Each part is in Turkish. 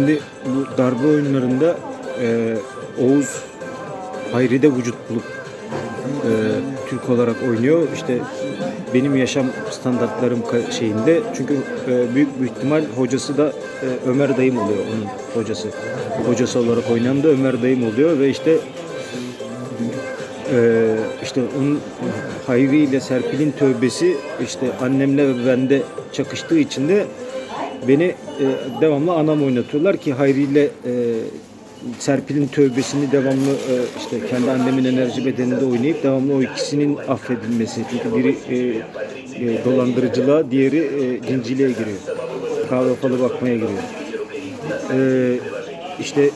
Şimdi bu darbe oyunlarında e, Oğuz Hayri'de vücut bulup e, Türk olarak oynuyor. İşte benim yaşam standartlarım şeyinde çünkü e, büyük bir ihtimal hocası da e, Ömer dayım oluyor onun hocası. Hocası olarak oynayan da Ömer dayım oluyor ve işte e, işte onun Hayri ile Serpil'in tövbesi işte annemle ve bende çakıştığı için de beni e, devamlı anam oynatıyorlar ki Hayri ile e, Serpil'in tövbesini devamlı e, işte kendi annemin enerji bedeninde oynayıp devamlı o ikisinin affedilmesi. Çünkü biri e, e, dolandırıcılığa, diğeri e, cinciliğe giriyor. Kahve falı bakmaya giriyor. E, işte e,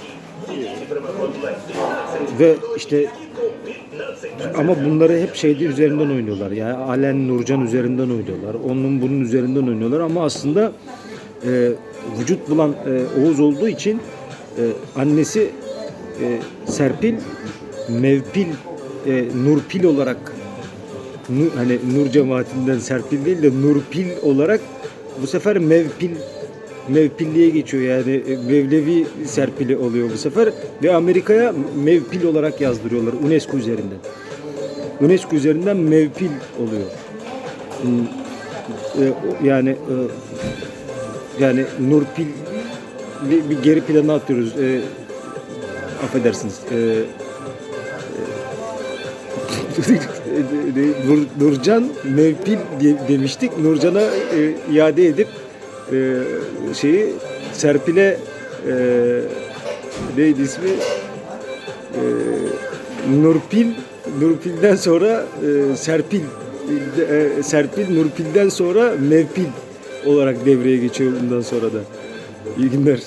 ve işte ama bunları hep şeyde üzerinden oynuyorlar. Yani Alen Nurcan üzerinden oynuyorlar. Onun bunun üzerinden oynuyorlar ama aslında e, vücut bulan e, Oğuz olduğu için e, annesi e, Serpil Mevpil e, Nurpil olarak Nu- hani Nur cemaatinden Serpil değil de Nurpil olarak bu sefer Mevpil Mevpilliğe geçiyor yani e, Mevlevi Serpili oluyor bu sefer ve Amerika'ya Mevpil olarak yazdırıyorlar UNESCO üzerinden. UNESCO üzerinden Mevpil oluyor. Hmm, e, Yani e, yani Nurpil bir, bir geri plana atıyoruz. E, affedersiniz. E, Nur, Nurcan Mevpil diye demiştik. Nurcan'a e, iade edip e, şeyi Serpil'e e, neydi ismi? E, Nurpil Nurpil'den sonra e, Serpil e, Serpil Nurpil'den sonra Mevpil olarak devreye geçiyor bundan sonra da. İyi günler.